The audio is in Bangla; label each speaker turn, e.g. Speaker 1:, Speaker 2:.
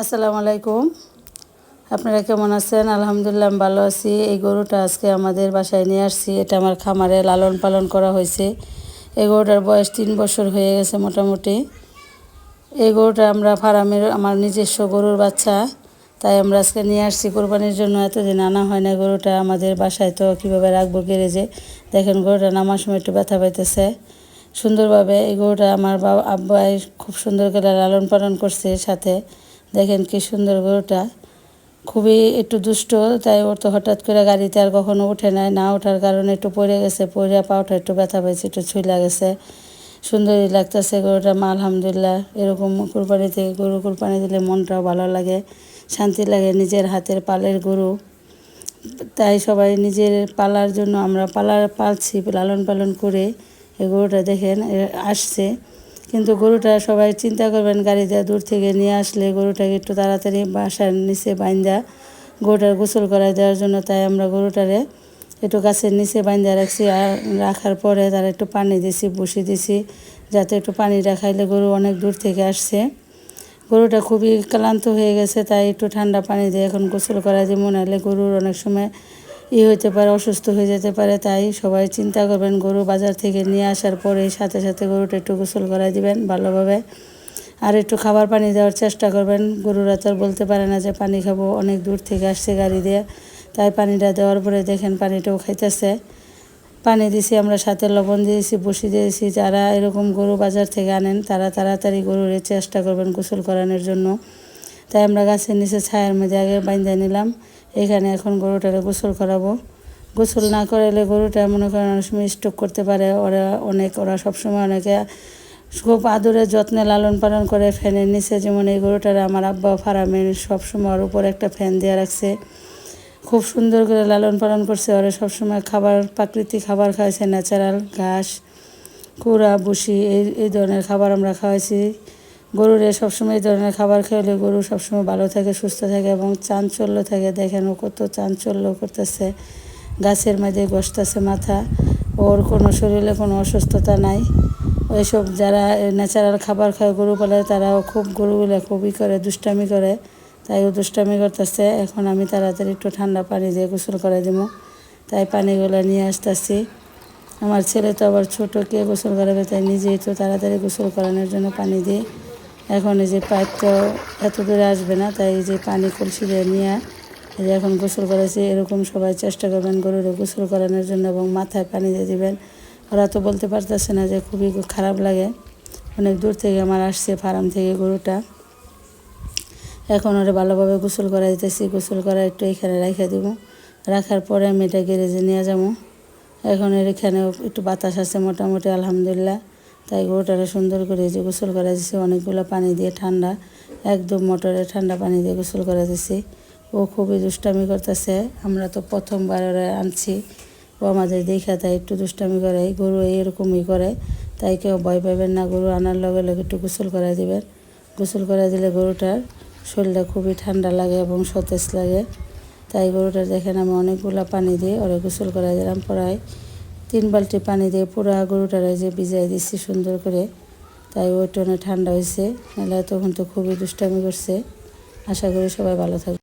Speaker 1: আসসালামু আলাইকুম। আপনারা কেমন আছেন? আলহামদুলিল্লাহ ভালো আছি। এই গরুটা আজকে আমাদের বাসায় নিয়ে আসছি। এটা আমার খামারে লালন পালন করা হয়েছে। এই গরুটার বয়স তিন বছর হয়ে গেছে মোটামুটি। এই গরুটা আমরা ফার্মের আমার নিজস্ব গরুর বাচ্চা। তাই আমরা আজকে নিয়ে আসছি। কোরবানির জন্য এতদিন আনা হয় না গরুটা। আমাদের বাসায় তো কীভাবে রাখব গ্যারেজে দেখেন গরুটা নামার সময় একটু ব্যথা পাইতেছে। সুন্দরভাবে এই গরুটা আমার বাবা, আব্বাই খুব সুন্দর করে লালন পালন করছে সাথে। দেখেন কি সুন্দর গরুটা। খুবই একটু দুষ্ট, তাই ওর তো হঠাৎ করে গাড়িতে আর কখনো উঠে নাই। না ওঠার কারণে একটু পড়ে গেছে, পড়ে পাওটা একটু ব্যথা পেয়েছে একটু ছুঁলা গেছে। সুন্দরই লাগতেছে গরুটা, মা আলহামদুলিল্লাহ। এরকম কুরবানিতে গরু কুরবানি দিলে মনটাও ভালো লাগে, শান্তি লাগে নিজের হাতের পালের গরু। তাই সবাই নিজের পালার জন্য আমরা পালার পালছি, লালন পালন করে এই গরুটা দেখেন আসছে। কিন্তু গরুটা সবাই চিন্তা করবেন গাড়িতে দূর থেকে নিয়ে আসলে গরুটাকে একটু তাড়াতাড়ি বাসার নিচে বাইন্দা গরুটার গোসল করাই দেওয়ার জন্য তাই আমরা গরুটারে একটু গাছের নিচে বাইন্দা রাখছি আর রাখার পরে তারা একটু পানি দিছি, বসিয়ে দিছি যাতে একটু পানিটা খাইলে গরু অনেক দূর থেকে আসছে। গরুটা খুবই ক্লান্ত হয়ে গেছে তাই একটু ঠান্ডা পানি দিয়ে এখন গোসল করা যে মনে হলে গরুর অনেক সময় ই হইতে পারে, অসুস্থ হয়ে যেতে পারে, তাই সবাই চিন্তা করবেন, গরু বাজার থেকে নিয়ে আসার পরে সাথে সাথে গরুটা একটু গোসল করাই দিবেন ভালোভাবে। আর একটু খাবার পানি দেওয়ার চেষ্টা করবেন। গরুরা তো বলতে পারে না যে, পানি খাব, অনেক দূর থেকে আসছে গাড়ি দিয়ে। তাই পানিটা দেওয়ার পরে দেখেন পানিটাও খাইতেছে। পানি দিছি আমরা সাথে, লবণ দিয়েছি, বসি দিয়েছি। যারা এরকম গরু বাজার থেকে আনেন, তারা তাড়াতাড়ি গরুর চেষ্টা করবেন গোসল করানোর জন্য। তাই আমরা গাছের নিচে ছায়ার মধ্যে আগে বাইন্দা নিলাম। এখানে এখন গরুটারে গোসল করাবো। গোসল না করালে গরুটা মনে করেন অনেক সময় স্ট্রোক করতে পারে। ওরা অনেক, ওরা সবসময় অনেকে খুব আদরে যত্নে লালন পালন করে ফ্যানের নিচে। যেমন এই গরুটার আমার আব্বা ফার্মের সবসময় ওর উপর একটা ফ্যান দেওয়া রাখছে। খুব সুন্দর করে লালন পালন করছে। ওরা সবসময় খাবার, প্রাকৃতিক খাবার খাওয়াইছে ন্যাচারাল ঘাস, কুড়া বুসি এই এই ধরনের খাবার আমরা খাওয়াইছি। গরুরে সবসময় এই ধরনের খাবার খাওয়ালে গরু সবসময় ভালো থাকে, সুস্থ থাকে এবং চাঞ্চল্য থাকে। দেখেন ও কত চাঞ্চল্য করতেছে। গাছের মাঝে বসতেছে মাথা। ওর কোনো শরীরে কোনো অসুস্থতা নাই। ওইসব যারা ন্যাচারাল খাবার খায় গরু পালে, তারাও খুব গরুগুলো খুবই করে, দুষ্টামি করে। তাই ও দুষ্টামি করতেছে। এখন আমি তাড়াতাড়ি একটু ঠান্ডা পানি দিয়ে গোসল করে দেবো তাই পানিগুলো নিয়ে আসতেছি। আমার ছেলে তো আবার ছোটো, কে গোসল করাবে? তাই নিজেই তো তাড়াতাড়ি গোসল করানোর জন্য পানি দিই এখন এই যে পাইপ তো এত দূরে আসবে না, তাই এই যে পানি কলসি নিয়ে যে এখন গোসল করেছি এরকম সবাই চেষ্টা করবেন গরুরে গোসল করানোর জন্য এবং মাথায় পানি দিয়ে দিবেন। ওরা তো বলতে পারতেছে না যে খুবই খারাপ লাগে। অনেক দূর থেকে আমার আসছে ফার্ম থেকে গরুটা। এখন ওরা ভালোভাবে গোসল করা দিতেছি গোসল করা একটু এখানে রেখে দেবো। রাখার পরে আমি এটা গ্যারেজে নিয়ে যাব। এখন এখানে একটু বাতাস আছে মোটামুটি, আলহামদুলিল্লাহ। তাই গরুটারে সুন্দর করে যে গোসল করা দিছি অনেকগুলো পানি দিয়ে ঠান্ডা, একদম মোটরে ঠান্ডা পানি দিয়ে গোসল করা দিছি ও খুবই দুষ্টামি করতেছে, আমরা তো প্রথমবার আনছি। ও আমাদের দেখা তাই একটু দুষ্টামি করে গরু এইরকমই করে, তাই কেউ ভয় পাবেন না, গরু আনার লগে লগে একটু গোসল করে দিবেন। গোসল করে দিলে গরুটার শরীরটা খুবই ঠান্ডা লাগে এবং সতেজ লাগে। তাই গরুটা দেখেন আমি অনেকগুলো পানি দিয়ে ওরা গোসল করে দিলাম প্রায়। তিন বালতি পানি দিয়ে পুরো গরুটারে যে ভিজাই দিচ্ছি সুন্দর করে, তাই ওই টনে ঠান্ডা হয়েছে নাহলে তখন তো খুবই দুষ্টামি করছে। আশা করি সবাই ভালো থাকবে।